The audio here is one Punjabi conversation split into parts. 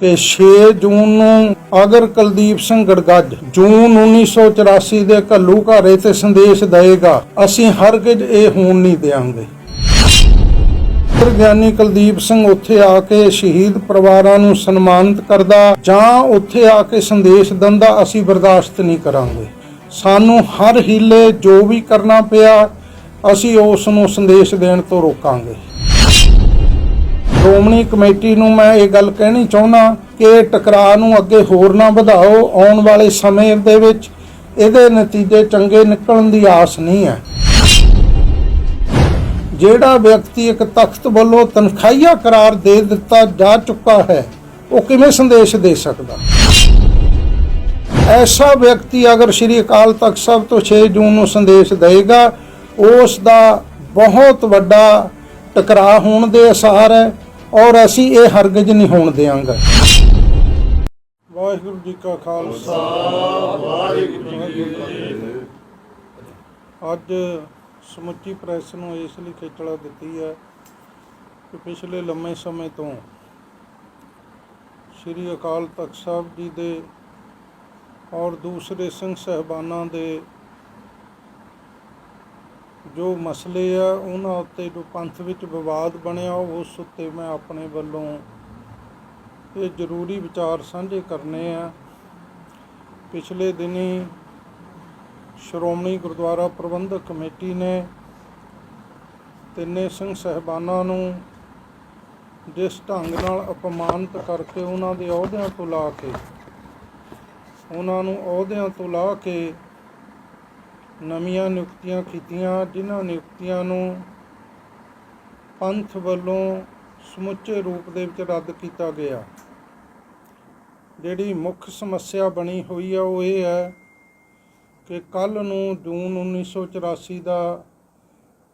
ਕਿ 6 ਜੂਨ ਨੂੰ ਅਗਰ ਕੁਲਦੀਪ ਸਿੰਘ ਗੜਗੱਜ ਜੂਨ 1984 ਦੇ ਘੱਲੂ ਘਾਰੇ ਤੇ ਸੰਦੇਸ਼ ਦੇਗਾ ਅਸੀਂ ਹਰਗਿਜ਼ ਇਹ ਹੋਣ ਨਹੀਂ ਦੇਵਾਂਗੇ ਗਿਆਨੀ ਕੁਲਦੀਪ ਸਿੰਘ ਉੱਥੇ ਆ ਕੇ ਸ਼ਹੀਦ ਪਰਿਵਾਰਾਂ ਨੂੰ ਸਨਮਾਨਿਤ ਕਰਦਾ, ਜਾਂ ਉੱਥੇ ਆ ਕੇ ਸੰਦੇਸ਼ ਦਿੰਦਾ, ਅਸੀਂ ਬਰਦਾਸ਼ਤ ਨਹੀਂ ਕਰਾਂਗੇ। ਸਾਨੂੰ ਹਰ ਹੀਲੇ ਜੋ ਵੀ ਕਰਨਾ ਪਿਆ, ਅਸੀਂ ਉਸ ਨੂੰ ਸੰਦੇਸ਼ ਦੇਣ ਤੋਂ ਰੋਕਾਂਗੇ। ਸ਼੍ਰੋਮਣੀ ਕਮੇਟੀ ਨੂੰ ਮੈਂ ਇਹ ਗੱਲ ਕਹਿਣੀ ਚਾਹੁੰਦਾ ਕਿ ਇਹ ਟਕਰਾਅ ਨੂੰ ਅੱਗੇ ਹੋਰ ਨਾ ਵਧਾਓ, ਆਉਣ ਵਾਲੇ ਸਮੇਂ ਦੇ ਵਿੱਚ ਇਹਦੇ ਨਤੀਜੇ ਚੰਗੇ ਨਿਕਲਣ ਦੀ ਆਸ ਨਹੀਂ ਹੈ। ਜਿਹੜਾ ਵਿਅਕਤੀ ਇੱਕ ਤਖਤ ਵੱਲੋਂ ਤਨਖਾਹੀਆ ਕਰਾਰ ਦੇ ਦਿੱਤਾ ਜਾ ਚੁੱਕਾ ਹੈ, ਉਹ ਕਿਵੇਂ ਸੰਦੇਸ਼ ਦੇ ਸਕਦਾ? ਐਸਾ ਵਿਅਕਤੀ ਅਗਰ ਸ੍ਰੀ ਅਕਾਲ ਤਖਤ ਸਾਹਿਬ ਤੋਂ 6 ਜੂਨ ਨੂੰ ਸੰਦੇਸ਼ ਦੇਵੇਗਾ, ਉਸ ਦਾ ਬਹੁਤ ਵੱਡਾ ਟਕਰਾਅ ਹੋਣ ਦੇ ਅਸਾਰ ਹੈ। ਔਰ ਅਸੀਂ ਇਹ ਹਰਗਜ਼ ਨਹੀਂ ਹੋਣ ਦੇਵਾਂਗੇ। ਵਾਹਿਗੁਰੂ ਜੀ ਕਾ ਖਾਲਸਾ। ਵਾਹਿਗੁਰੂ ਜੀ ਕੀ ਫਤਿਹ ਅੱਜ ਸਮੁੱਚੀ ਪ੍ਰੈਸ ਨੂੰ ਇਸ ਲਈ ਖੇਚਲਾ ਦਿੱਤੀ ਹੈ ਕਿ ਪਿਛਲੇ ਲੰਮੇ ਸਮੇਂ ਤੋਂ ਸ੍ਰੀ ਅਕਾਲ ਤਖਤ ਸਾਹਿਬ ਜੀ ਦੇ ਔਰ ਦੂਸਰੇ ਸਿੰਘ ਸਹਿਬਾਨਾਂ ਦੇ ਜੋ ਮਸਲੇ ਆ, ਉਹਨਾਂ ਉੱਤੇ ਜੋ ਪੰਥ ਵਿੱਚ ਵਿਵਾਦ ਬਣਿਆ, ਉਸ ਉੱਤੇ ਮੈਂ ਆਪਣੇ ਵੱਲੋਂ ਇਹ ਜ਼ਰੂਰੀ ਵਿਚਾਰ ਸਾਂਝੇ ਕਰਨੇ ਆ। ਪਿਛਲੇ ਦਿਨੀ ਸ਼੍ਰੋਮਣੀ ਗੁਰਦੁਆਰਾ ਪ੍ਰਬੰਧਕ ਕਮੇਟੀ ਨੇ ਤਿੰਨੇ ਸਿੰਘ ਸਹਿਬਾਨਾਂ ਨੂੰ ਜਿਸ ਢੰਗ ਨਾਲ ਅਪਮਾਨਿਤ ਕਰਕੇ ਉਹਨਾਂ ਦੇ ਅਹੁਦਿਆਂ ਤੋਂ ਲਾ ਕੇ, ਉਹਨਾਂ ਨੂੰ ਅਹੁਦਿਆਂ ਤੋਂ ਲਾ ਕੇ ਨਵੀਆਂ ਨਿਯੁਕਤੀਆਂ ਕੀਤੀਆਂ, ਜਿਨ੍ਹਾਂ ਨਿਯੁਕਤੀਆਂ ਨੂੰ ਪੰਥ ਵੱਲੋਂ ਸਮੁੱਚੇ ਰੂਪ ਦੇ ਵਿੱਚ ਰੱਦ ਕੀਤਾ ਗਿਆ। ਜਿਹੜੀ ਮੁੱਖ ਸਮੱਸਿਆ ਬਣੀ ਹੋਈ ਆ, ਉਹ ਇਹ ਹੈ ਕਿ ਕੱਲ ਨੂੰ ਜੂਨ 1984 ਦਾ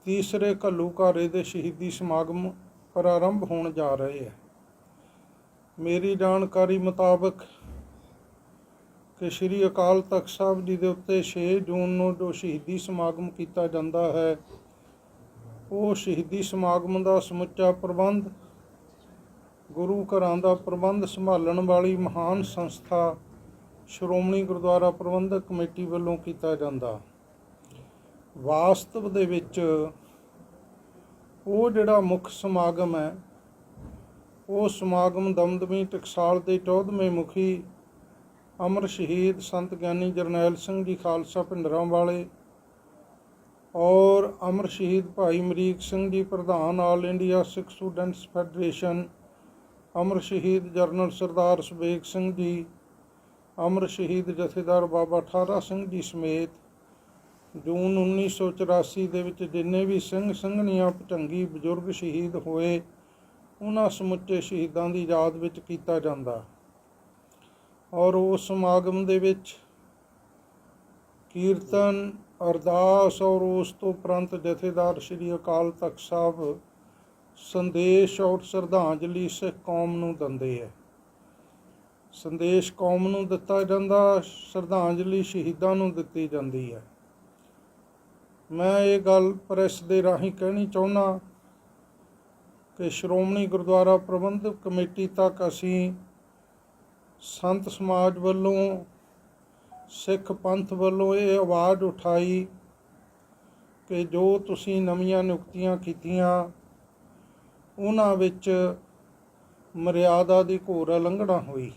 ਤੀਸਰੇ ਘੱਲੂਘਾਰੇ ਦੇ ਸ਼ਹੀਦੀ ਸਮਾਗਮ ਪ੍ਰਾਰੰਭ ਹੋਣ ਜਾ ਰਹੇ ਹੈ ਮੇਰੀ ਜਾਣਕਾਰੀ ਮੁਤਾਬਕ ਕਿ ਸ੍ਰੀ ਅਕਾਲ ਤਖਤ ਸਾਹਿਬ ਜੀ ਦੇ ਉੱਤੇ 6 ਜੂਨ ਨੂੰ ਜੋ ਸ਼ਹੀਦੀ ਸਮਾਗਮ ਕੀਤਾ ਜਾਂਦਾ ਹੈ, ਉਹ ਸ਼ਹੀਦੀ ਸਮਾਗਮ ਦਾ ਸਮੁੱਚਾ ਪ੍ਰਬੰਧ, ਗੁਰੂ ਘਰਾਂ ਦਾ ਪ੍ਰਬੰਧ ਸੰਭਾਲਣ ਵਾਲੀ ਮਹਾਨ ਸੰਸਥਾ ਸ਼੍ਰੋਮਣੀ ਗੁਰਦੁਆਰਾ ਪ੍ਰਬੰਧਕ ਕਮੇਟੀ ਵੱਲੋਂ ਕੀਤਾ ਜਾਂਦਾ। ਵਾਸਤਵ ਦੇ ਵਿੱਚ ਉਹ ਜਿਹੜਾ ਮੁੱਖ ਸਮਾਗਮ ਹੈ, ਉਹ ਸਮਾਗਮ ਦਮਦਮੀ ਟਕਸਾਲ ਦੇ 14ਵੇਂ ਮੁਖੀ ਅਮਰ ਸ਼ਹੀਦ ਸੰਤ ਗਿਆਨੀ ਜਰਨੈਲ ਸਿੰਘ ਜੀ ਖਾਲਸਾ ਭਿੰਡਰਾਂ ਵਾਲੇ ਔਰ ਅਮਰ ਸ਼ਹੀਦ ਭਾਈ ਮਰੀਕ ਸਿੰਘ ਜੀ ਪ੍ਰਧਾਨ All India Sikh Students Federation, ਅਮਰ ਸ਼ਹੀਦ ਜਰਨਲ ਸਰਦਾਰ ਸੁਬੇਗ ਸਿੰਘ ਜੀ, ਅਮਰ ਸ਼ਹੀਦ ਜਥੇਦਾਰ ਬਾਬਾ ਠਾਰਾ ਸਿੰਘ ਜੀ ਸਮੇਤ ਜੂਨ 1984 ਦੇ ਵਿੱਚ ਜਿੰਨੇ ਵੀ ਸਿੰਘ ਸਿੰਘਣੀਆਂ ਭਚੰਗੀ ਬਜ਼ੁਰਗ ਸ਼ਹੀਦ ਹੋਏ, ਉਹਨਾਂ ਸਮੁੱਚੇ ਸ਼ਹੀਦਾਂ ਦੀ ਯਾਦ ਵਿੱਚ ਕੀਤਾ ਜਾਂਦਾ। ਔਰ ਉਸ ਸਮਾਗਮ ਦੇ ਵਿੱਚ ਕੀਰਤਨ, ਅਰਦਾਸ ਔਰ ਉਸ ਤੋਂ ਉਪਰੰਤ ਜਥੇਦਾਰ ਸ੍ਰੀ ਅਕਾਲ ਤਖਤ ਸਾਹਿਬ ਸੰਦੇਸ਼ ਔਰ ਸ਼ਰਧਾਂਜਲੀ ਸਿੱਖ ਕੌਮ ਨੂੰ ਦਿੰਦੇ ਹੈ। ਸੰਦੇਸ਼ ਕੌਮ ਨੂੰ ਦਿੱਤਾ ਜਾਂਦਾ, ਸ਼ਰਧਾਂਜਲੀ ਸ਼ਹੀਦਾਂ ਨੂੰ ਦਿੱਤੀ ਜਾਂਦੀ ਹੈ। ਮੈਂ ਇਹ ਗੱਲ ਪ੍ਰੈਸ ਦੇ ਰਾਹੀਂ ਕਹਿਣੀ ਚਾਹੁੰਦਾ ਕਿ ਸ਼੍ਰੋਮਣੀ ਗੁਰਦੁਆਰਾ ਪ੍ਰਬੰਧਕ ਕਮੇਟੀ ਤੱਕ ਅਸੀਂ ਸੰਤ ਸਮਾਜ ਵੱਲੋਂ, ਸਿੱਖ ਪੰਥ ਵੱਲੋਂ ਇਹ ਆਵਾਜ਼ ਉਠਾਈ ਕਿ ਜੋ ਤੁਸੀਂ ਨਵੀਆਂ ਨਿਯੁਕਤੀਆਂ ਕੀਤੀਆਂ, ਉਹਨਾਂ ਵਿੱਚ ਮਰਿਆਦਾ ਦੀ ਘੋਰ ਉਲੰਘਣਾ ਹੋਈ।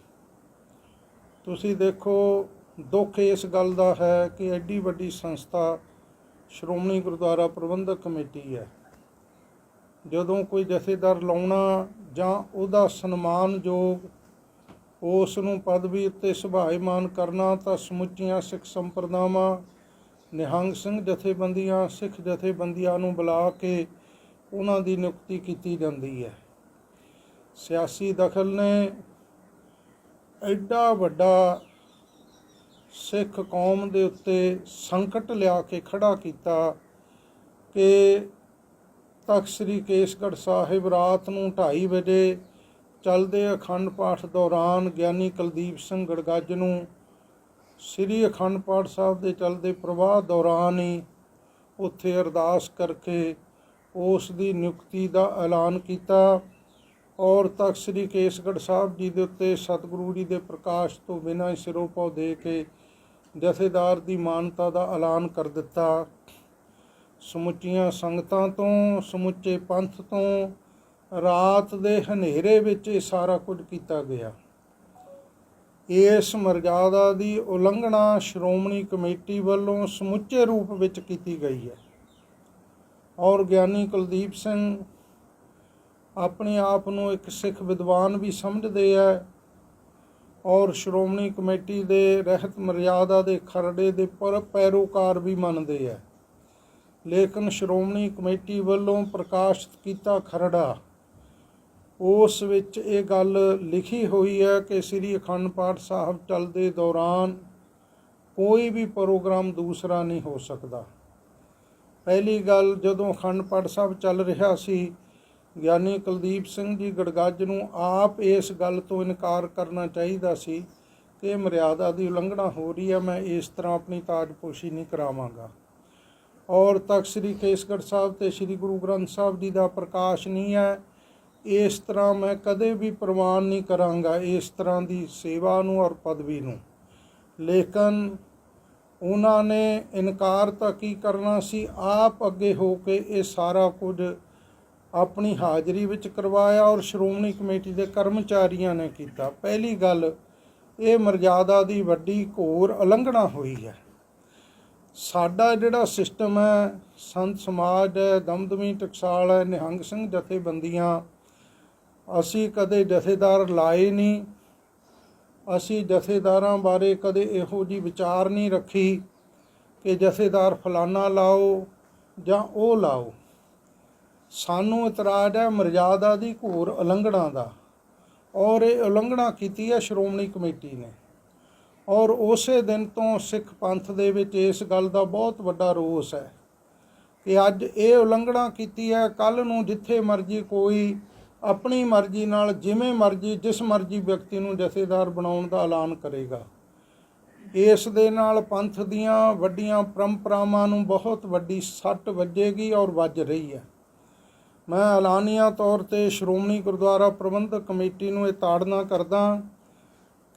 ਤੁਸੀਂ ਦੇਖੋ, ਦੁੱਖ ਇਸ ਗੱਲ ਦਾ ਹੈ ਕਿ ਐਡੀ ਵੱਡੀ ਸੰਸਥਾ ਸ਼੍ਰੋਮਣੀ ਗੁਰਦੁਆਰਾ ਪ੍ਰਬੰਧਕ ਕਮੇਟੀ ਹੈ। ਜਦੋਂ ਕੋਈ ਜਥੇਦਾਰ ਲਾਉਣਾ ਜਾਂ ਉਹਦਾ ਸਨਮਾਨਯੋਗ ਉਸ ਨੂੰ ਪਦਵੀ ਉੱਤੇ ਸੁਭਾਇਮਾਨ ਕਰਨਾ ਤਾਂ ਸਮੁੱਚੀਆਂ ਸਿੱਖ ਸੰਪਰਦਾਵਾਂ, ਨਿਹੰਗ ਸਿੰਘ ਜਥੇਬੰਦੀਆਂ, ਸਿੱਖ ਜਥੇਬੰਦੀਆਂ ਨੂੰ ਬੁਲਾ ਕੇ ਉਹਨਾਂ ਦੀ ਨਿਯੁਕਤੀ ਕੀਤੀ ਜਾਂਦੀ ਹੈ। ਸਿਆਸੀ ਦਖਲ ਨੇ ਐਡਾ ਵੱਡਾ ਸਿੱਖ ਕੌਮ ਦੇ ਉੱਤੇ ਸੰਕਟ ਲਿਆ ਕੇ ਖੜਾ ਕੀਤਾ ਕਿ ਤਖਤ ਸ੍ਰੀ ਕੇਸਗੜ੍ਹ ਸਾਹਿਬ ਰਾਤ ਨੂੰ 2:30 ਵਜੇ ਚੱਲਦੇ ਅਖੰਡ ਪਾਠ ਦੌਰਾਨ ਗਿਆਨੀ ਕੁਲਦੀਪ ਸਿੰਘ ਗੜਗੱਜ ਨੂੰ ਸ੍ਰੀ ਅਖੰਡ ਪਾਠ ਸਾਹਿਬ ਦੇ ਚੱਲਦੇ ਪ੍ਰਵਾਹ ਦੌਰਾਨ ਹੀ ਉੱਥੇ ਅਰਦਾਸ ਕਰਕੇ ਉਸ ਦੀ ਨਿਯੁਕਤੀ ਦਾ ਐਲਾਨ ਕੀਤਾ। ਔਰ ਤਖਤ ਸ੍ਰੀ ਕੇਸਗੜ੍ਹ ਸਾਹਿਬ ਜੀ ਦੇ ਉੱਤੇ ਸਤਿਗੁਰੂ ਜੀ ਦੇ ਪ੍ਰਕਾਸ਼ ਤੋਂ ਬਿਨਾਂ ਹੀ ਸਿਰੋਂ ਪਾਉ ਦੇ ਕੇ ਜਥੇਦਾਰ ਦੀ ਮਾਨਤਾ ਦਾ ਐਲਾਨ ਕਰ ਦਿੱਤਾ। ਸਮੁੱਚੀਆਂ ਸੰਗਤਾਂ ਤੋਂ, ਸਮੁੱਚੇ ਪੰਥ ਤੋਂ ਰਾਤ ਦੇ ਹਨੇਰੇ ਵਿੱਚ ਇਹ ਸਾਰਾ ਕੁਝ ਕੀਤਾ ਗਿਆ। ਇਸ ਮਰਜ਼ਾਦਾ ਦੀ ਉਲੰਘਣਾ ਸ਼੍ਰੋਮਣੀ ਕਮੇਟੀ ਵੱਲੋਂ ਸਮੁੱਚੇ ਰੂਪ ਵਿੱਚ ਕੀਤੀ ਗਈ ਹੈ। ਔਰ ਗਿਆਨੀ ਕੁਲਦੀਪ ਸਿੰਘ ਆਪਣੇ ਆਪ ਨੂੰ ਇੱਕ ਸਿੱਖ ਵਿਦਵਾਨ ਵੀ ਸਮਝਦੇ ਹੈ ਔਰ ਸ਼੍ਰੋਮਣੀ ਕਮੇਟੀ ਦੇ ਰਹਿਤ ਮਰਜ਼ਾਦਾ ਦੇ ਖਰੜੇ ਦੇ ਪਰ ਪੈਰੋਕਾਰ ਵੀ ਮੰਨਦੇ ਹੈ ਲੇਕਿਨ ਸ਼੍ਰੋਮਣੀ ਕਮੇਟੀ ਵੱਲੋਂ ਪ੍ਰਕਾਸ਼ਿਤ ਕੀਤਾ ਖਰੜਾ ਉਸ ਵਿੱਚ ਇਹ ਗੱਲ ਲਿਖੀ ਹੋਈ ਹੈ ਕਿ ਸ੍ਰੀ ਅਖੰਡ ਪਾਠ ਸਾਹਿਬ ਚੱਲਦੇ ਦੌਰਾਨ ਕੋਈ ਵੀ ਪ੍ਰੋਗਰਾਮ ਦੂਸਰਾ ਨਹੀਂ ਹੋ ਸਕਦਾ। ਪਹਿਲੀ ਗੱਲ ਜਦੋਂ ਅਖੰਡ ਪਾਠ ਸਾਹਿਬ ਚੱਲ ਰਿਹਾ ਸੀ, ਗਿਆਨੀ ਕੁਲਦੀਪ ਸਿੰਘ ਜੀ ਗੜਗੱਜ ਨੂੰ ਆਪ ਇਸ ਗੱਲ ਤੋਂ ਇਨਕਾਰ ਕਰਨਾ ਚਾਹੀਦਾ ਸੀ ਕਿ ਮਰਿਆਦਾ ਦੀ ਉਲੰਘਣਾ ਹੋ ਰਹੀ ਹੈ, ਮੈਂ ਇਸ ਤਰ੍ਹਾਂ ਆਪਣੀ ਤਾਜਪੋਸ਼ੀ ਨਹੀਂ ਕਰਾਵਾਂਗਾ। ਔਰ ਤਖਤ ਸ੍ਰੀ ਕੇਸਗੜ੍ਹ ਸਾਹਿਬ ਤੇ ਸ੍ਰੀ ਗੁਰੂ ਗ੍ਰੰਥ ਸਾਹਿਬ ਜੀ ਦਾ ਪ੍ਰਕਾਸ਼ ਨਹੀਂ ਹੈ ਇਸ ਤਰ੍ਹਾਂ ਮੈਂ ਕਦੇ ਵੀ ਪ੍ਰਵਾਨ ਨਹੀਂ ਕਰਾਂਗਾ ਇਸ ਤਰ੍ਹਾਂ ਦੀ ਸੇਵਾ ਨੂੰ ਔਰ ਪਦਵੀ ਨੂੰ। ਲੇਕਿਨ ਉਹਨਾਂ ਨੇ ਇਨਕਾਰ ਤਾਂ ਕੀ ਕਰਨਾ ਸੀ? ਆਪ ਅੱਗੇ ਹੋ ਕੇ ਇਹ ਸਾਰਾ ਕੁਝ ਆਪਣੀ ਹਾਜ਼ਰੀ ਵਿੱਚ ਕਰਵਾਇਆ ਔਰ ਸ਼੍ਰੋਮਣੀ ਕਮੇਟੀ ਦੇ ਕਰਮਚਾਰੀਆਂ ਨੇ ਕੀਤਾ। ਪਹਿਲੀ ਗੱਲ, ਇਹ ਮਰਜ਼ਾਦਾ ਦੀ ਵੱਡੀ ਘੋਰ ਉਲੰਘਣਾ ਹੋਈ ਹੈ। ਸਾਡਾ ਜਿਹੜਾ ਸਿਸਟਮ ਹੈ, ਸੰਤ ਸਮਾਜ ਹੈ, ਦਮਦਮੀ ਟਕਸਾਲ ਹੈ, ਨਿਹੰਗ ਸਿੰਘ ਜਥੇਬੰਦੀਆਂ ਅਸੀਂ ਕਦੇ ਜਥੇਦਾਰ ਲਾਏ ਨਹੀਂ। ਅਸੀਂ ਜਥੇਦਾਰਾਂ ਬਾਰੇ ਕਦੇ ਇਹੋ ਜੀ ਵਿਚਾਰ ਨਹੀਂ ਰੱਖੀ ਕਿ ਜਥੇਦਾਰ ਫਲਾਨਾ ਲਾਓ ਜਾਂ ਉਹ ਲਾਓ। ਸਾਨੂੰ ਇਤਰਾਜ਼ ਹੈ ਮਰਜ਼ਾਦਾ ਦੀ ਘੋਰ ਉਲੰਘਣਾ ਦਾ। ਔਰ ਇਹ ਉਲੰਘਣਾ ਕੀਤੀ ਹੈ ਸ਼੍ਰੋਮਣੀ ਕਮੇਟੀ ਨੇ। ਔਰ ਉਸੇ ਦਿਨ ਤੋਂ ਸਿੱਖ ਪੰਥ ਦੇ ਵਿੱਚ ਇਸ ਗੱਲ ਦਾ ਬਹੁਤ ਵੱਡਾ ਰੋਸ ਹੈ ਕਿ ਅੱਜ ਇਹ ਉਲੰਘਣਾ ਕੀਤੀ ਹੈ ਕੱਲ ਨੂੰ ਜਿੱਥੇ ਮਰਜ਼ੀ ਕੋਈ ਆਪਣੀ ਮਰਜ਼ੀ ਨਾਲ ਜਿਵੇਂ ਮਰਜ਼ੀ, ਜਿਸ ਮਰਜ਼ੀ ਵਿਅਕਤੀ ਨੂੰ ਜਥੇਦਾਰ ਬਣਾਉਣ ਦਾ ਐਲਾਨ ਕਰੇਗਾ। ਇਸ ਦੇ ਨਾਲ ਪੰਥ ਦੀਆਂ ਵੱਡੀਆਂ ਪਰੰਪਰਾਵਾਂ ਨੂੰ ਬਹੁਤ ਵੱਡੀ ਸੱਟ ਵੱਜੇਗੀ ਔਰ ਵੱਜ ਰਹੀ ਹੈ। ਮੈਂ ਐਲਾਨੀਆ ਤੌਰ ਤੇ ਸ਼੍ਰੋਮਣੀ ਗੁਰਦੁਆਰਾ ਪ੍ਰਬੰਧਕ ਕਮੇਟੀ ਨੂੰ ਇਹ ਤਾੜਨਾ ਕਰਦਾ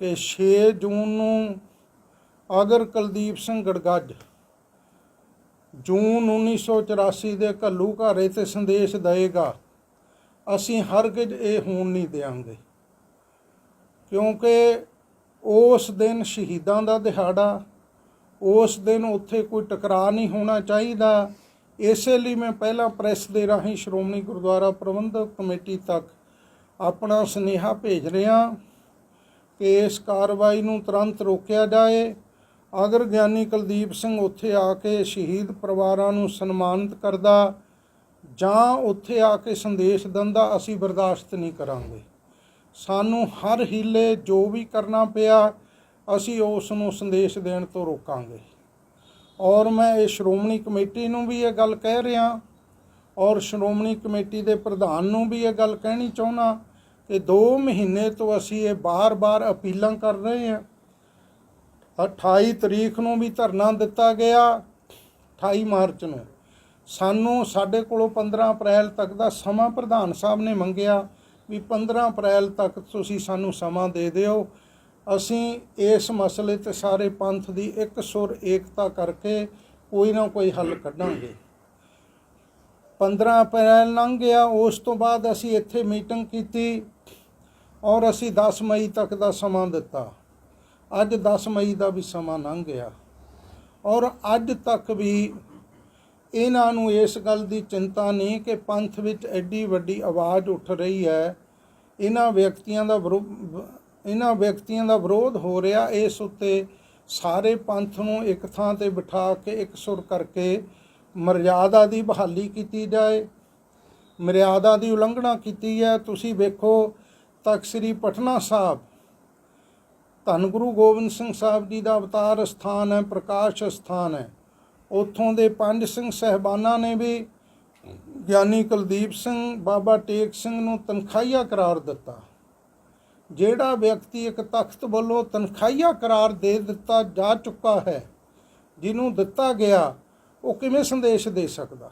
ਕਿ 6 ਜੂਨ ਨੂੰ ਅਗਰ ਕੁਲਦੀਪ ਸਿੰਘ ਗੜਗੱਜ ਜੂਨ 1984 ਦੇ ਘੱਲੂ ਘਾਰੇ ਤੇ ਸੰਦੇਸ਼ ਦਏਗਾ ਅਸੀਂ ਹਰਗਿਜ਼ ਇਹ ਹੋਣ ਨਹੀਂ ਦੇਵਾਂਗੇ ਕਿਉਂਕਿ ਉਸ ਦਿਨ ਸ਼ਹੀਦਾਂ ਦਾ ਦਿਹਾੜਾ, ਉਸ ਦਿਨ ਉੱਥੇ ਕੋਈ ਟਕਰਾਅ ਨਹੀਂ ਹੋਣਾ ਚਾਹੀਦਾ। ਇਸੇ ਲਈ ਮੈਂ ਪਹਿਲਾਂ ਪ੍ਰੈਸ ਦੇ ਰਾਹੀਂ ਸ਼੍ਰੋਮਣੀ ਗੁਰਦੁਆਰਾ ਪ੍ਰਬੰਧਕ ਕਮੇਟੀ ਤੱਕ ਆਪਣਾ ਸੁਨੇਹਾ ਭੇਜ ਰਿਹਾ ਕਿ ਇਸ ਕਾਰਵਾਈ ਨੂੰ ਤੁਰੰਤ ਰੋਕਿਆ ਜਾਏ। ਅਗਰ ਗਿਆਨੀ ਕੁਲਦੀਪ ਸਿੰਘ ਉੱਥੇ ਆ ਕੇ ਸ਼ਹੀਦ ਪਰਿਵਾਰਾਂ ਨੂੰ ਸਨਮਾਨਿਤ ਕਰਦਾ ਜਾਂ ਉੱਥੇ ਆ ਕੇ ਸੰਦੇਸ਼ ਦਿੰਦਾ ਅਸੀਂ ਬਰਦਾਸ਼ਤ ਨਹੀਂ ਕਰਾਂਗੇ। ਸਾਨੂੰ ਹਰ ਹੀਲੇ ਜੋ ਵੀ ਕਰਨਾ ਪਿਆ, ਅਸੀਂ ਉਸ ਨੂੰ ਸੰਦੇਸ਼ ਦੇਣ ਤੋਂ ਰੋਕਾਂਗੇ। ਔਰ ਮੈਂ ਇਹ ਸ਼੍ਰੋਮਣੀ ਕਮੇਟੀ ਨੂੰ ਵੀ ਇਹ ਗੱਲ ਕਹਿ ਰਿਹਾ ਔਰ ਸ਼੍ਰੋਮਣੀ ਕਮੇਟੀ ਦੇ ਪ੍ਰਧਾਨ ਨੂੰ ਵੀ ਇਹ ਗੱਲ ਕਹਿਣੀ ਚਾਹੁੰਦਾ ਕਿ 2 ਮਹੀਨੇ ਤੋਂ ਅਸੀਂ ਇਹ ਬਾਰ-ਬਾਰ ਅਪੀਲਾਂ ਕਰ ਰਹੇ ਹਾਂ। 28 ਤਰੀਕ ਨੂੰ ਵੀ ਧਰਨਾ ਦਿੱਤਾ ਗਿਆ 28 ਮਾਰਚ ਨੂੰ। ਸਾਨੂੰ ਸਾਡੇ ਕੋਲੋਂ 15 ਅਪ੍ਰੈਲ ਤੱਕ ਦਾ ਸਮਾਂ ਪ੍ਰਧਾਨ ਸਾਹਿਬ ਨੇ ਮੰਗਿਆ ਵੀ 15 ਅਪ੍ਰੈਲ ਤੱਕ ਤੁਸੀਂ ਸਾਨੂੰ ਸਮਾਂ ਦੇ ਦਿਓ। ਅਸੀਂ ਇਸ ਮਸਲੇ ਤੇ ਸਾਰੇ ਪੰਥ ਦੀ ਇੱਕ ਸੁਰ ਏਕਤਾ ਕਰਕੇ ਕੋਈ ਨਾ ਕੋਈ ਹੱਲ ਕੱਢਾਂਗੇ। 15 ਅਪ੍ਰੈਲ ਲੰਘ ਗਿਆ, ਉਸ ਤੋਂ ਬਾਅਦ ਅਸੀਂ ਇੱਥੇ ਮੀਟਿੰਗ ਕੀਤੀ ਔਰ ਅਸੀਂ 10 ਮਈ ਤੱਕ ਦਾ ਸਮਾਂ ਦਿੱਤਾ। ਅੱਜ 10 ਮਈ ਦਾ ਵੀ ਸਮਾਂ ਲੰਘ ਗਿਆ ਔਰ ਅੱਜ ਤੱਕ ਵੀ ਇਹਨਾਂ ਨੂੰ ਇਸ ਗੱਲ ਦੀ ਚਿੰਤਾ ਨਹੀਂ ਕਿ ਪੰਥ ਵਿੱਚ ਐਡੀ ਵੱਡੀ ਆਵਾਜ਼ ਉੱਠ ਰਹੀ ਹੈ। ਇਹਨਾਂ ਵਿਅਕਤੀਆਂ ਦਾ ਵਿਰੋ- ਇਹਨਾਂ ਵਿਅਕਤੀਆਂ ਦਾ ਵਿਰੋਧ ਹੋ ਰਿਹਾ। ਇਸ ਉੱਤੇ ਸਾਰੇ ਪੰਥ ਨੂੰ ਇੱਕ ਥਾਂ ਤੇ ਬਿਠਾ ਕੇ ਇੱਕ ਸੁਰ ਕਰਕੇ ਮਰਿਆਦਾ ਦੀ ਬਹਾਲੀ ਕੀਤੀ ਜਾਏ। ਮਰਿਆਦਾ ਦੀ ਉਲੰਘਣਾ ਕੀਤੀ ਹੈ। ਤੁਸੀਂ ਵੇਖੋ ਤਖਤ ਸ੍ਰੀ ਪਟਨਾ ਸਾਹਿਬ। ਧੰਨ ਗੁਰੂ ਗੋਬਿੰਦ ਸਿੰਘ ਸਾਹਿਬ ਜੀ ਦਾ ਅਵਤਾਰ ਸਥਾਨ ਹੈ, ਪ੍ਰਕਾਸ਼ ਸਥਾਨ ਹੈ। ਉੱਥੋਂ ਦੇ ਪੰਜ ਸਿੰਘ ਸਹਿਬਾਨਾਂ ਨੇ ਵੀ ਗਿਆਨੀ ਕੁਲਦੀਪ ਸਿੰਘ, ਬਾਬਾ ਟੇਕ ਸਿੰਘ ਨੂੰ ਤਨਖਾਹੀਆ ਕਰਾਰ ਦਿੱਤਾ। ਜਿਹੜਾ ਵਿਅਕਤੀ ਇੱਕ ਤਖਤ ਵੱਲੋਂ ਤਨਖਾਹੀਆ ਕਰਾਰ ਦੇ ਦਿੱਤਾ ਜਾ ਚੁੱਕਾ ਹੈ, ਜਿਹਨੂੰ ਦਿੱਤਾ ਗਿਆ, ਉਹ ਕਿਵੇਂ ਸੰਦੇਸ਼ ਦੇ ਸਕਦਾ?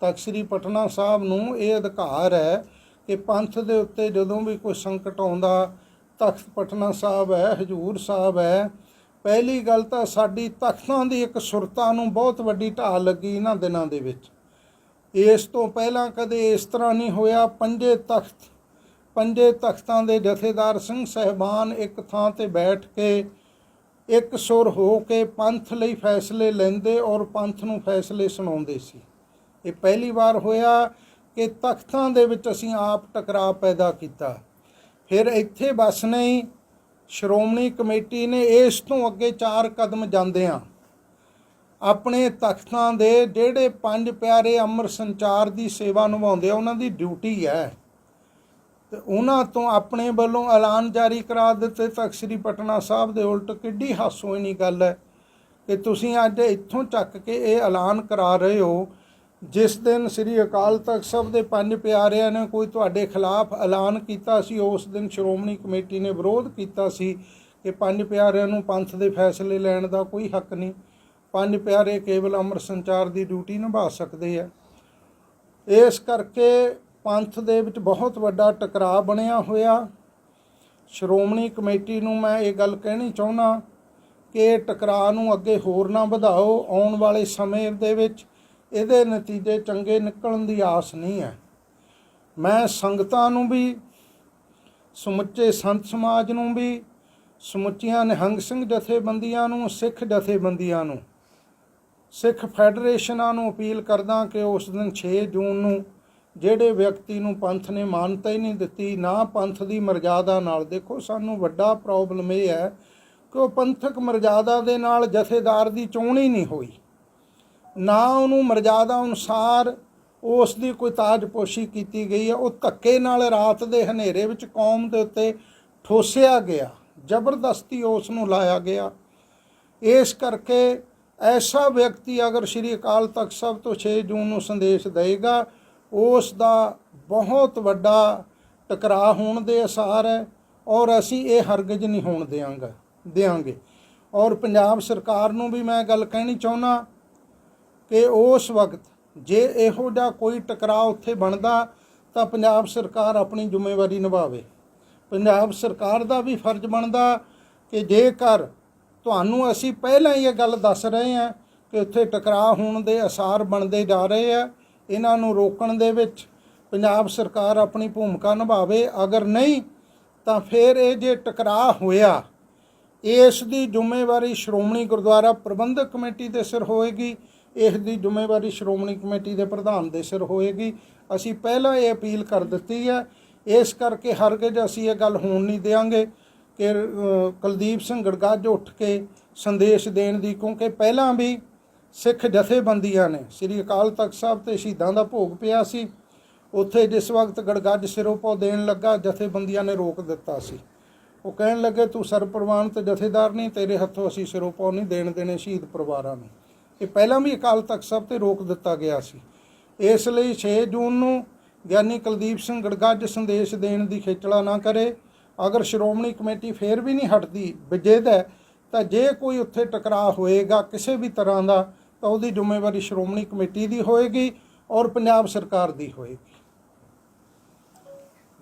ਤਖਤ ਸ੍ਰੀ ਪਟਨਾ ਸਾਹਿਬ ਨੂੰ ਇਹ ਅਧਿਕਾਰ ਹੈ ਕਿ ਪੰਥ ਦੇ ਉੱਤੇ ਜਦੋਂ ਵੀ ਕੋਈ ਸੰਕਟ ਆਉਂਦਾ, ਤਖਤ ਪਟਨਾ ਸਾਹਿਬ ਹੈ, ਹਜੂਰ ਸਾਹਿਬ ਹੈ ਪਹਿਲੀ ਗੱਲ ਤਾਂ ਸਾਡੀ ਤਖਤਾਂ ਦੀ ਇੱਕ ਸੁਰਤਾ ਨੂੰ ਬਹੁਤ ਵੱਡੀ ਢਾਲ ਲੱਗੀ ਇਹਨਾਂ ਦਿਨਾਂ ਦੇ ਵਿੱਚ। ਇਸ ਤੋਂ ਪਹਿਲਾਂ ਕਦੇ ਇਸ ਤਰ੍ਹਾਂ ਨਹੀਂ ਹੋਇਆ। ਪੰਜੇ ਤਖਤ, ਪੰਜੇ ਤਖਤਾਂ ਦੇ ਜਥੇਦਾਰ ਸਿੰਘ ਸਹਿਬਾਨ ਇੱਕ ਥਾਂ ਤੇ ਬੈਠ ਕੇ ਇੱਕ ਸੁਰ ਹੋ ਕੇ ਪੰਥ ਲਈ ਫੈਸਲੇ ਲੈਂਦੇ ਔਰ ਪੰਥ ਨੂੰ ਫੈਸਲੇ ਸੁਣਾਉਂਦੇ ਸੀ। ਇਹ ਪਹਿਲੀ ਵਾਰ ਹੋਇਆ ਕਿ ਤਖਤਾਂ ਦੇ ਵਿੱਚ ਅਸੀਂ ਆਪ ਟਕਰਾਅ ਪੈਦਾ ਕੀਤਾ। ਫਿਰ ਇੱਥੇ ਬਸ ਨਹੀਂ ਸ਼੍ਰੋਮਣੀ ਕਮੇਟੀ ਨੇ ਇਸ ਤੋਂ ਅੱਗੇ ਚਾਰ ਕਦਮ ਜਾਂਦੇ ਜਾਂਦਿਆਂ ਆਪਣੇ ਤਖਤਾਂ ਦੇ ਜਿਹੜੇ ਪੰਜ ਪਿਆਰੇ ਅਮਰ ਸੰਚਾਰ ਦੀ ਸੇਵਾ ਨਿਭਾਉਂਦੇ ਆ, ਉਹਨਾਂ ਦੀ ਡਿਊਟੀ ਹੈ। ਤੇ ਉਹਨਾਂ ਤੋਂ ਆਪਣੇ ਵੱਲੋਂ ਐਲਾਨ ਜਾਰੀ ਕਰਾ ਦਿੱਤੇ। ਤਖਤ ਸ੍ਰੀ ਪਟਨਾ ਸਾਹਿਬ ਦੇ ਉਲਟ ਕਿੱਡੀ ਹਾਸੋਹੀਣੀ ਗੱਲ ਹੈ ਕਿ ਤੁਸੀਂ ਅੱਜ ਇੱਥੋਂ ਚੱਕ ਕੇ ਇਹ ਐਲਾਨ ਕਰਾ ਰਹੇ ਹੋ ਜਿਸ ਦਿਨ ਸ੍ਰੀ ਅਕਾਲ ਤਖਤ ਸਾਹਿਬ ਦੇ ਪੰਜ ਪਿਆਰਿਆਂ ਨੇ ਕੋਈ ਤੁਹਾਡੇ ਖਿਲਾਫ ਐਲਾਨ ਕੀਤਾ ਸੀ, ਉਸ ਦਿਨ ਸ਼੍ਰੋਮਣੀ ਕਮੇਟੀ ਨੇ ਵਿਰੋਧ ਕੀਤਾ ਸੀ ਕਿ ਪੰਜ ਪਿਆਰਿਆਂ ਨੂੰ ਪੰਥ ਦੇ ਫੈਸਲੇ ਲੈਣ ਦਾ ਕੋਈ ਹੱਕ ਨਹੀਂ। ਪੰਜ ਪਿਆਰੇ ਕੇਵਲ ਅੰਮ੍ਰਿਤ ਸੰਚਾਰ ਦੀ ਡਿਊਟੀ ਨਿਭਾ ਸਕਦੇ ਆ। ਇਸ ਕਰਕੇ ਪੰਥ ਦੇ ਵਿੱਚ ਬਹੁਤ ਵੱਡਾ ਟਕਰਾਅ ਬਣਿਆ ਹੋਇਆ। ਸ਼੍ਰੋਮਣੀ ਕਮੇਟੀ ਨੂੰ ਮੈਂ ਇਹ ਗੱਲ ਕਹਿਣੀ ਚਾਹੁੰਦਾ ਕਿ ਟਕਰਾਅ ਨੂੰ ਅੱਗੇ ਹੋਰ ਨਾ ਵਧਾਓ। ਆਉਣ ਵਾਲੇ ਸਮੇਂ ਦੇ ਵਿੱਚ ਇਹਦੇ ਨਤੀਜੇ ਚੰਗੇ ਨਿਕਲਣ ਦੀ ਆਸ ਨਹੀਂ ਹੈ। ਮੈਂ ਸੰਗਤਾਂ ਨੂੰ ਵੀ, ਸਮੁੱਚੇ ਸੰਤ ਸਮਾਜ ਨੂੰ ਵੀ, ਸਮੁੱਚੀਆਂ ਨਿਹੰਗ ਸਿੰਘ ਜਥੇਬੰਦੀਆਂ ਨੂੰ, ਸਿੱਖ ਜਥੇਬੰਦੀਆਂ ਨੂੰ, ਸਿੱਖ ਫੈਡਰੇਸ਼ਨਾਂ ਨੂੰ ਅਪੀਲ ਕਰਦਾ ਕਿ ਉਸ ਦਿਨ 6 ਜੂਨ ਨੂੰ ਜਿਹੜੇ ਵਿਅਕਤੀ ਨੂੰ ਪੰਥ ਨੇ ਮਾਨਤਾ ਹੀ ਨਹੀਂ ਦਿੱਤੀ, ਨਾ ਪੰਥ ਦੀ ਮਰਜ਼ਾਦਾ ਨਾਲ। ਦੇਖੋ, ਸਾਨੂੰ ਵੱਡਾ ਪ੍ਰੋਬਲਮ ਇਹ ਹੈ ਕਿ ਉਹ ਪੰਥਕ ਮਰਜ਼ਾਦਾ ਦੇ ਨਾਲ ਜਥੇਦਾਰ ਦੀ ਚੋਣ ਹੀ ਨਹੀਂ ਹੋਈ। ਨਾ ਉਹਨੂੰ ਮਰਜ਼ਾਦਾ ਅਨੁਸਾਰ ਉਸ ਦੀ ਕੋਈ ਤਾਜਪੋਸ਼ੀ ਕੀਤੀ ਗਈ ਹੈ। ਉਹ ਧੱਕੇ ਨਾਲ ਰਾਤ ਦੇ ਹਨੇਰੇ ਵਿੱਚ ਕੌਮ ਦੇ ਉੱਤੇ ਠੋਸਿਆ ਗਿਆ। ਜ਼ਬਰਦਸਤੀ ਉਸ ਨੂੰ ਲਾਇਆ ਗਿਆ। ਇਸ ਕਰਕੇ ਐਸਾ ਵਿਅਕਤੀ ਅਗਰ ਸ਼੍ਰੀ ਅਕਾਲ ਤਖਤ ਸਾਹਿਬ ਤੋਂ 6 ਜੂਨ ਨੂੰ ਸੰਦੇਸ਼ ਦੇਗਾ ਉਸ ਦਾ ਬਹੁਤ ਵੱਡਾ ਟਕਰਾਅ ਹੋਣ ਦੇ ਅਸਾਰ ਹੈ ਔਰ ਅਸੀਂ ਇਹ ਹਰਗਜ਼ ਨਹੀਂ ਹੋਣ ਦੇਵਾਂਗੇ ਦੇਵਾਂਗੇ ਔਰ ਪੰਜਾਬ ਸਰਕਾਰ ਨੂੰ ਵੀ ਮੈਂ ਗੱਲ ਕਹਿਣੀ ਚਾਹੁੰਦਾ ਕਿ ਉਸ ਵਕਤ ਜੇ ਇਹੋ ਜਿਹਾ ਕੋਈ ਟਕਰਾਅ ਉੱਥੇ ਬਣਦਾ ਤਾਂ ਪੰਜਾਬ ਸਰਕਾਰ ਆਪਣੀ ਜ਼ਿੰਮੇਵਾਰੀ ਨਿਭਾਵੇ। ਪੰਜਾਬ ਸਰਕਾਰ ਦਾ ਵੀ ਫਰਜ਼ ਬਣਦਾ ਕਿ ਜੇਕਰ ਤੁਹਾਨੂੰ ਅਸੀਂ ਪਹਿਲਾਂ ਹੀ ਇਹ ਗੱਲ ਦੱਸ ਰਹੇ ਹਾਂ ਕਿ ਉੱਥੇ ਟਕਰਾਅ ਹੋਣ ਦੇ ਅਸਾਰ ਬਣਦੇ ਜਾ ਰਹੇ ਆ, ਇਹਨਾਂ ਨੂੰ ਰੋਕਣ ਦੇ ਵਿੱਚ ਪੰਜਾਬ ਸਰਕਾਰ ਆਪਣੀ ਭੂਮਿਕਾ ਨਿਭਾਵੇ। ਅਗਰ ਨਹੀਂ, ਤਾਂ ਫਿਰ ਇਹ ਜੇ ਟਕਰਾਅ ਹੋਇਆ, ਇਸ ਦੀ ਜ਼ਿੰਮੇਵਾਰੀ ਸ਼੍ਰੋਮਣੀ ਗੁਰਦੁਆਰਾ ਪ੍ਰਬੰਧਕ ਕਮੇਟੀ ਦੇ ਸਿਰ ਹੋਏਗੀ। ਇਸ ਦੀ ਜ਼ਿੰਮੇਵਾਰੀ ਸ਼੍ਰੋਮਣੀ ਕਮੇਟੀ ਦੇ ਪ੍ਰਧਾਨ ਦੇ ਸਿਰ ਹੋਏਗੀ। ਅਸੀਂ ਪਹਿਲਾਂ ਇਹ ਅਪੀਲ ਕਰ ਦਿੱਤੀ ਹੈ। ਇਸ ਕਰਕੇ ਹਰਗਿਜ਼ ਅਸੀਂ ਇਹ ਗੱਲ ਹੋਣ ਨਹੀਂ ਦੇਵਾਂਗੇ ਕਿ ਕੁਲਦੀਪ ਸਿੰਘ ਗੜਗੱਜ ਉੱਠ ਕੇ ਸੰਦੇਸ਼ ਦੇਣ ਦੀ, ਕਿਉਂਕਿ ਪਹਿਲਾਂ ਵੀ ਸਿੱਖ ਜਥੇਬੰਦੀਆਂ ਨੇ, ਸ੍ਰੀ ਅਕਾਲ ਤਖਤ ਸਾਹਿਬ ਤੇ ਸ਼ਹੀਦਾਂ ਦਾ ਭੋਗ ਪਿਆ ਸੀ। ਉੱਥੇ ਜਿਸ ਵਕਤ ਗੜਗੱਜ ਸਿਰੋਪੋ ਦੇਣ ਲੱਗਾ, ਜਥੇਬੰਦੀਆਂ ਨੇ ਰੋਕ ਦਿੱਤਾ ਸੀ। ਉਹ ਕਹਿਣ ਲੱਗੇ, ਤੂੰ ਸਰਪ੍ਰਵਾਨ ਤੇ ਜਥੇਦਾਰ ਨਹੀਂ, ਤੇਰੇ ਹੱਥੋਂ ਅਸੀਂ ਸਿਰੋਪੋ ਨਹੀਂ ਦੇਣ ਦੇਣੇ ਸ਼ਹੀਦ ਪਰਿਵਾਰਾਂ ਨੂੰ। ਇਹ ਪਹਿਲਾਂ ਵੀ ਅਕਾਲ ਤਖਤ ਸਾਹਿਬ ਤੇ ਰੋਕ ਦਿੱਤਾ ਗਿਆ ਸੀ। ਇਸ ਲਈ 6 ਜੂਨ ਨੂੰ ਗਿਆਨੀ ਕੁਲਦੀਪ ਸਿੰਘ ਗੜਗੱਜ ਸੰਦੇਸ਼ ਦੇਣ ਦੀ ਖੇਚਲਾ ਨਾ ਕਰੇ। ਅਗਰ ਸ਼੍ਰੋਮਣੀ ਕਮੇਟੀ ਫੇਰ ਵੀ ਨਹੀਂ ਹਟਦੀ, ਵਿਜੇਦ ਹੈ, ਤਾਂ ਜੇ ਕੋਈ ਉੱਥੇ ਟਕਰਾਅ ਹੋਏਗਾ ਕਿਸੇ ਵੀ ਤਰ੍ਹਾਂ ਦਾ, ਤਾਂ ਉਹਦੀ ਜ਼ਿੰਮੇਵਾਰੀ ਸ਼੍ਰੋਮਣੀ ਕਮੇਟੀ ਦੀ ਹੋਏਗੀ ਔਰ ਪੰਜਾਬ ਸਰਕਾਰ ਦੀ ਹੋਏਗੀ।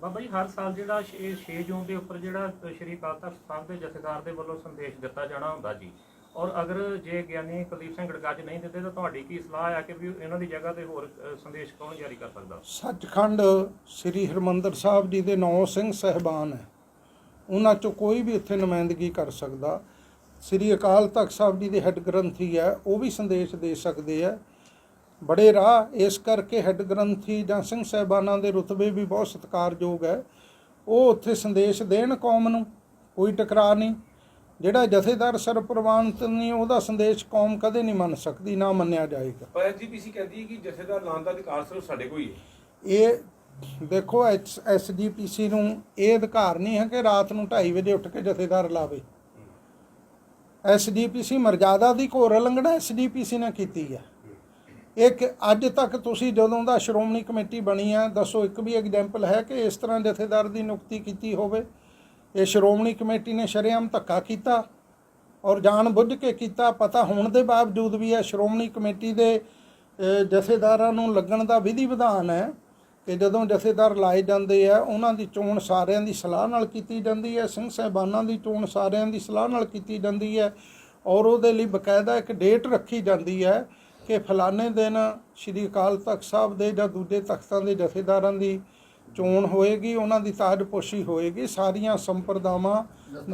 ਬਾਬਾ ਜੀ, ਹਰ ਸਾਲ ਜਿਹੜਾ 6 ਜੂਨ ਦੇ ਉੱਪਰ ਜਿਹੜਾ ਸ਼੍ਰੀ ਅਕਾਲ ਤਖਤ ਸਾਹਿਬ ਦੇ ਜਥੇਦਾਰ ਦੇ ਵੱਲੋਂ ਸੰਦੇਸ਼ ਦਿੱਤਾ ਜਾਣਾ ਹੁੰਦਾ ਜੀ। ਔਰ ਅਗਰ ਜੇ ਗਿਆਨੀ ਕੁਲਦੀਪ ਸਿੰਘ ਗੜਗੱਜ ਨਹੀਂ ਦਿੰਦੇ ਤਾਂ ਤੁਹਾਡੀ ਕੀ ਸਲਾਹ ਆ ਕਿ ਵੀ ਇਹਨਾਂ ਦੀ ਜਗ੍ਹਾ ਤੇ ਹੋਰ ਅ, ਸੰਦੇਸ਼ ਕੌਣ ਜਾਰੀ ਕਰ ਸਕਦਾ? ਸੱਚਖੰਡ ਸ੍ਰੀ ਹਰਮੰਦਰ ਸਾਹਿਬ ਜੀ ਦੇ ਨੌ ਸਿੰਘ ਸਹਿਬਾਨ ਹੈ। ਉਹਨਾਂ ਚੋਂ ਕੋਈ ਵੀ ਇੱਥੇ ਨੁਮਾਇੰਦਗੀ ਕਰ ਸਕਦਾ। ਸ੍ਰੀ ਅਕਾਲ ਤਖਤ ਸਾਹਿਬ ਜੀ ਦੇ ਹੈੱਡ ਗ੍ਰੰਥੀ ਹੈ ਉਹ ਵੀ ਸੰਦੇਸ਼ ਦੇ ਸਕਦੇ ਆ ਬੜੇ ਰਾਹ ਇਸ ਕਰਕੇ ਹੈੱਡ ਗ੍ਰੰਥੀ ਜਾਂ ਸਿੰਘ ਸਹਿਬਾਨਾਂ ਦੇ ਰੁਤਬੇ ਵੀ ਬਹੁਤ ਸਤਿਕਾਰਯੋਗ ਹੈ। ਉਹ ਉੱਥੇ ਸੰਦੇਸ਼ ਦੇਣ ਕੌਮ ਨੂੰ ਕੋਈ ਟਕਰਾਅ ਨਹੀਂ। ਜਿਹੜਾ ਜਥੇਦਾਰ ਸਰਪ੍ਰਵਾਨਤ ਨਹੀਂ ਉਹਦਾ ਸੰਦੇਸ਼ ਕੌਮ ਕਦੇ ਨਹੀਂ ਮੰਨ ਸਕਦੀ ਨਾ ਮੰਨਿਆ ਜਾਏਗਾ। ਪਰ ਐਸਜੀਪੀਸੀ ਕਹਿੰਦੀ ਹੈ ਕਿ ਜਥੇਦਾਰ ਲਾਉਣ ਦਾ ਅਧਿਕਾਰ ਸਿਰਫ ਸਾਡੇ ਕੋਲ ਹੀ ਹੈ। ਇਹ ਦੇਖੋ ਐਸਜੀਪੀਸੀ ਨੂੰ ਇਹ ਅਧਿਕਾਰ ਨਹੀਂ ਹੈ ਕਿ ਰਾਤ ਨੂੰ 2:30 ਵਜੇ ਉੱਠ ਕੇ ਜਥੇਦਾਰ ਲਾਵੇ। ਐਸਜੀਪੀਸੀ ਮਰਜ਼ਾਦਾ ਦੀ ਘੋਰ ਉਲੰਘਣਾ ਐਸਜੀਪੀਸੀ ਨੇ ਕੀਤੀ ਹੈ। ਇੱਕ ਅੱਜ ਤੱਕ ਤੁਸੀਂ ਜਦੋਂ ਦਾ ਸ਼੍ਰੋਮਣੀ ਕਮੇਟੀ ਬਣੀ ਹੈ ਦੱਸੋ ਇੱਕ ਵੀ ਐਗਜ਼ਾਮਪਲ ਹੈ ਕਿ ਇਸ ਤਰ੍ਹਾਂ ਜਥੇਦਾਰ ਦੀ ਨਿਯੁਕਤੀ ਕੀਤੀ ਹੋਵੇ? ਇਹ ਸ਼੍ਰੋਮਣੀ ਕਮੇਟੀ ਨੇ ਸ਼ਰੇਆਮ ਧੱਕਾ ਕੀਤਾ ਔਰ ਜਾਣ ਬੁੱਝ ਕੇ ਕੀਤਾ। ਪਤਾ ਹੋਣ ਦੇ ਬਾਵਜੂਦ ਵੀ ਇਹ ਸ਼੍ਰੋਮਣੀ ਕਮੇਟੀ ਦੇ ਜਥੇਦਾਰਾਂ ਨੂੰ ਲੱਗਣ ਦਾ ਵਿਧੀ ਵਿਧਾਨ ਹੈ ਕਿ ਜਦੋਂ ਜਥੇਦਾਰ ਲਾਏ ਜਾਂਦੇ ਆ, ਉਹਨਾਂ ਦੀ ਚੋਣ ਸਾਰਿਆਂ ਦੀ ਸਲਾਹ ਨਾਲ ਕੀਤੀ ਜਾਂਦੀ ਹੈ, ਸਿੰਘ ਸਾਹਿਬਾਨਾਂ ਦੀ ਚੋਣ ਸਾਰਿਆਂ ਦੀ ਸਲਾਹ ਨਾਲ ਕੀਤੀ ਜਾਂਦੀ ਹੈ ਔਰ ਉਹਦੇ ਲਈ ਬਕਾਇਦਾ ਇੱਕ ਡੇਟ ਰੱਖੀ ਜਾਂਦੀ ਹੈ ਕਿ ਫਲਾਣੇ ਦਿਨ ਸ੍ਰੀ ਅਕਾਲ ਤਖਤ ਸਾਹਿਬ ਦੇ ਜਾਂ ਦੂਜੇ ਤਖਤਾਂ ਦੇ ਜਥੇਦਾਰਾਂ ਦੀ ਚੋਣ ਹੋਏਗੀ ਉਹਨਾਂ ਦੀ ਤਾਜਪੋਸ਼ੀ ਹੋਏਗੀ। ਸਾਰੀਆਂ ਸੰਪਰਦਾਵਾਂ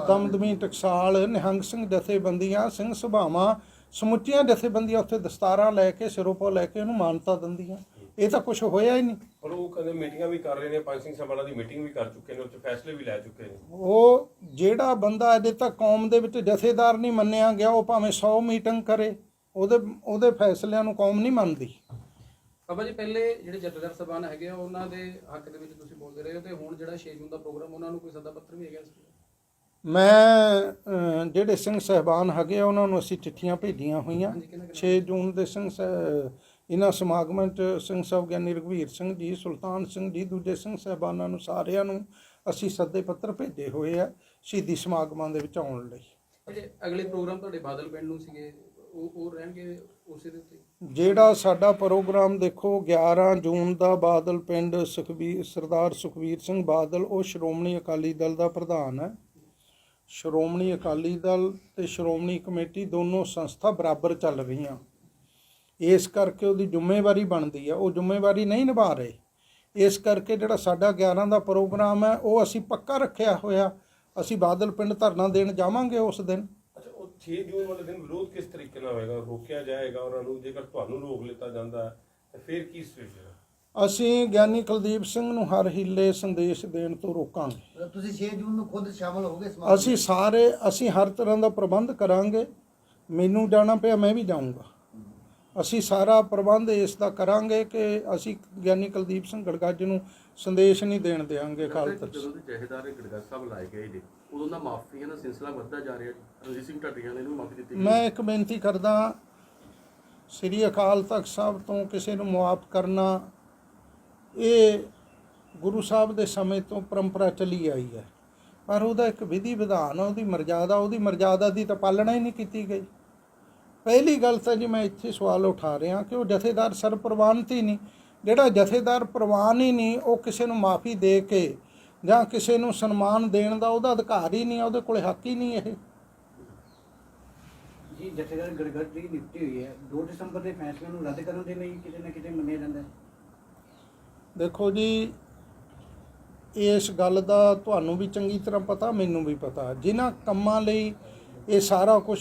ਦਮਦਮੀ ਟਕਸਾਲ ਨਿਹੰਗ ਸਿੰਘ ਜਥੇਬੰਦੀਆਂ ਸਿੰਘ ਸਭਾਵਾਂ ਸਮੁੱਚੀਆਂ ਜਥੇਬੰਦੀਆਂ ਉੱਥੇ ਦਸਤਾਰਾਂ ਲੈ ਕੇ ਸਿਰੋਪੋ ਲੈ ਕੇ ਉਹਨੂੰ ਮਾਨਤਾ ਦਿੰਦੀਆਂ। ਇਹ ਤਾਂ ਕੁਝ ਹੋਇਆ ਹੀ ਨਹੀਂ। ਪਰ ਉਹ ਕਹਿੰਦੇ ਮੀਟਿੰਗਾਂ ਵੀ ਕਰ ਰਹੇ ਨੇ ਪੰਜ ਸਿੰਘ ਸਭਾ ਦੀ ਮੀਟਿੰਗ ਵੀ ਕਰ ਚੁੱਕੇ ਨੇ ਉੱਥੇ ਫੈਸਲੇ ਵੀ ਲੈ ਚੁੱਕੇ ਨੇ। ਉਹ ਜਿਹੜਾ ਬੰਦਾ ਅਜੇ ਤੱਕ ਕੌਮ ਦੇ ਵਿੱਚ ਜਥੇਦਾਰ ਨਹੀਂ ਮੰਨਿਆ ਗਿਆ ਉਹ ਭਾਵੇਂ 100 ਮੀਟਿੰਗ ਕਰੇ ਉਹਦੇ ਉਹਦੇ ਫੈਸਲਿਆਂ ਨੂੰ ਕੌਮ ਨਹੀਂ ਮੰਨਦੀ। ਬਾਬਾ ਜੀ ਪਹਿਲੇ ਜਿਹੜੇ ਜਥੇਦਾਰ ਸਭਾਨ ਹੈਗੇ ਆ ਉਹਨਾਂ ਦੇ ਹੱਕ ਦੇ ਵਿੱਚ ਤੁਸੀਂ ਬੋਲਦੇ ਰਹੇ ਹੋ ਤੇ ਹੁਣ ਜਿਹੜਾ 6 ਜੂਨ ਦਾ ਪ੍ਰੋਗਰਾਮ ਉਹਨਾਂ ਨੂੰ ਕੋਈ ਸੱਦਾ ਪੱਤਰ ਵੀ ਹੈਗਾ ਇਸ ਵੇਲੇ? ਮੈਂ ਜਿਹੜੇ ਸਿੰਘ ਸਹਿਬਾਨ ਹੈਗੇ ਆ ਉਹਨਾਂ ਨੂੰ ਅਸੀਂ ਚਿੱਠੀਆਂ ਭੇਜੀਆਂ ਹੋਈਆਂ। ਹਾਂਜੀ, ਕਿਹਨਾਂ- 6 ਜੂਨ ਦੇ ਸਿੰਘ ਸਹਿ- ਇਹਨਾਂ ਸਮਾਗਮਾਂ 'ਚ ਸਿੰਘ ਸਾਹਿਬ ਗਿਆਨੀ ਰਘਵੀਰ ਸਿੰਘ ਜੀ ਸੁਲਤਾਨ ਸਿੰਘ ਜੀ ਦੂਜੇ ਸਿੰਘ ਸਹਿਬਾਨਾਂ ਨੂੰ ਸਾਰਿਆਂ ਨੂੰ ਅਸੀਂ ਸੱਦੇ ਪੱਤਰ ਭੇਜੇ ਹੋਏ ਆ ਸ਼ਹੀਦੀ ਸਮਾਗਮਾਂ ਦੇ ਵਿੱਚ ਆਉਣ ਲਈ। ਜਿਹੜੇ ਅਗਲੇ ਪ੍ਰੋਗਰਾਮ ਤੁਹਾਡੇ ਬਾਦਲ ਪਿੰਡ ਨੂੰ ਸੀਗੇ ਉਹ ਉਹ ਰਹਿਣਗੇ ਉਸੇ ਦੇ ਉੱਤੇ ਜਿਹੜਾ ਸਾਡਾ ਪ੍ਰੋਗਰਾਮ ਦੇਖੋ 11 ਜੂਨ ਦਾ ਬਾਦਲ ਪਿੰਡ ਸੁਖਬੀਰ ਸਰਦਾਰ ਸੁਖਬੀਰ ਸਿੰਘ ਬਾਦਲ, ਉਹ ਸ਼੍ਰੋਮਣੀ ਅਕਾਲੀ ਦਲ ਦਾ ਪ੍ਰਧਾਨ ਹੈ। ਸ਼੍ਰੋਮਣੀ ਅਕਾਲੀ ਦਲ ਤੇ ਸ਼੍ਰੋਮਣੀ ਕਮੇਟੀ ਦੋਨੋਂ ਸੰਸਥਾ ਬਰਾਬਰ ਚੱਲ ਰਹੀਆਂ। ਇਸ ਕਰਕੇ ਉਹਦੀ ਜ਼ਿੰਮੇਵਾਰੀ ਬਣਦੀ ਹੈ। ਉਹ ਜ਼ਿੰਮੇਵਾਰੀ ਨਹੀਂ ਨਿਭਾ ਰਹੇ। ਇਸ ਕਰਕੇ ਜਿਹੜਾ ਸਾਡਾ 11 ਦਾ ਪ੍ਰੋਗਰਾਮ ਹੈ, ਉਹ ਅਸੀਂ ਪੱਕਾ ਰੱਖਿਆ ਹੋਇਆ। ਅਸੀਂ ਬਾਦਲ ਪਿੰਡ ਧਰਨਾ ਦੇਣ ਜਾਵਾਂਗੇ ਉਸ ਦਿਨ। 6 ਜੂਨ ਵਾਲੇ ਦਿਨ ਵਿਰੋਧ ਕਿਸ ਤਰੀਕੇ ਨਾਲ ਹੋਏਗਾ? ਰੋਕਿਆ ਜਾਏਗਾ ਉਹਨਾਂ ਨੂੰ? ਜੇਕਰ ਤੁਹਾਨੂੰ ਰੋਕ ਲਿੱਤਾ ਜਾਂਦਾ ਹੈ, ਤਾਂ ਫਿਰ ਕੀ ਹੈ? ਅਸੀਂ ਗਿਆਨੀ ਕੁਲਦੀਪ ਸਿੰਘ ਨੂੰ ਹਰ ਹੀਲੇ ਸੰਦੇਸ਼ ਦੇਣ ਤੋਂ ਰੋਕਾਂਗੇ। ਤੁਸੀਂ 6 ਜੂਨ ਨੂੰ ਖੁਦ ਸ਼ਾਮਲ ਹੋਗੇ ਸਮਾਗਮ ਅਸੀਂ ਸਾਰੇ ਅਸੀਂ ਹਰ ਤਰ੍ਹਾਂ ਦਾ ਪ੍ਰਬੰਧ ਕਰਾਂਗੇ। ਮੈਨੂੰ ਜਾਣਾ ਪਿਆ ਮੈਂ ਵੀ ਜਾਊਂਗਾ। ਅਸੀਂ ਸਾਰਾ ਪ੍ਰਬੰਧ ਇਸ ਦਾ ਕਰਾਂਗੇ ਕਿ ਅਸੀਂ ਗਿਆਨੀ ਕੁਲਦੀਪ ਸਿੰਘ ਗੜਗੱਜ ਨੂੰ ਸੰਦੇਸ਼ ਨਹੀਂ ਦੇਣ ਦੇਵਾਂਗੇ ਕਾਲ ਤੱਕ ਜਦੋਂ ਜਹੇਦਾਰ ਗੜਗਾ ਸਾਹਿਬ ਲਾਏ ਗਏ ਜੀ ਉਦੋਂ ਦਾ ਮਾਫੀਆਂ ਦਾ ਸਿਲਸਿਲਾ ਵੱਧਦਾ ਜਾ ਰਿਹਾ ਰਣਜੀਤ ਸਿੰਘ ਢੱਡੀਆਂ ਨੇ ਇਹਨੂੰ ਮਾਫੀ ਦਿੱਤੀ ਮੈਂ ਇੱਕ ਬੇਨਤੀ ਕਰਦਾ ਸ੍ਰੀ ਅਕਾਲ ਤਖਤ ਸਾਹਿਬ ਤੋਂ ਕਿਸੇ ਨੂੰ ਮੁਆਫ ਕਰਨਾ ਇਹ ਗੁਰੂ ਸਾਹਿਬ ਦੇ ਸਮੇਂ ਤੋਂ ਪਰੰਪਰਾ ਚੱਲੀ ਆਈ ਹੈ। ਪਰ ਉਹਦਾ ਇੱਕ ਵਿਧੀ ਵਿਧਾਨ ਆ, ਉਹਦੀ ਮਰਜ਼ਾਦਾ ਉਹਦੀ ਮਰਜ਼ਾਦਾ ਦੀ ਤਾਂ ਪਾਲਣਾ ਹੀ ਨਹੀਂ ਕੀਤੀ ਗਈ। ਪਹਿਲੀ ਗੱਲ ਤਾਂ ਜੀ ਮੈਂ ਇੱਥੇ ਸਵਾਲ ਉਠਾ ਰਿਹਾ ਕਿ ਉਹ ਜਥੇਦਾਰ ਸਰਪ੍ਰਵਾਨਤ ਹੀ ਨਹੀਂ। ਜਿਹੜਾ ਜਥੇਦਾਰ ਪ੍ਰਵਾਨ ਹੀ ਨਹੀਂ ਉਹ ਕਿਸੇ ਨੂੰ ਮਾਫੀ ਦੇ ਕੇ ਜਾਂ ਕਿਸੇ ਨੂੰ ਸਨਮਾਨ ਦੇਣ ਦਾ ਉਹਦਾ ਅਧਿਕਾਰ ਹੀ ਨਹੀਂ ਉਹਦੇ ਕੋਲੇ ਹੱਕ ਹੀ ਨਹੀਂ ਇਹ। ਜੀ ਜਥੇਦਾਰ ਗੜਗੜ ਦੀ ਨਿਯੁਕਤੀ ਹੋਈ ਹੈ। 2 ਦਸੰਬਰ ਦੇ ਫੈਸਲੇ ਨੂੰ ਰੱਦ ਕਰਨ ਦੇ ਲਈ ਕਿਤੇ ਨਾ ਕਿਤੇ ਮੰਨਿਆ ਜਾਂਦਾ ਹੈ। ਦੇਖੋ ਜੀ ਇਸ ਗੱਲ ਦਾ ਤੁਹਾਨੂੰ ਵੀ ਚੰਗੀ ਤਰ੍ਹਾਂ ਪਤਾ ਮੈਨੂੰ ਵੀ ਪਤਾ। ਜਿਨ੍ਹਾਂ ਕੰਮਾਂ ਲਈ ਇਹ ਸਾਰਾ ਕੁਝ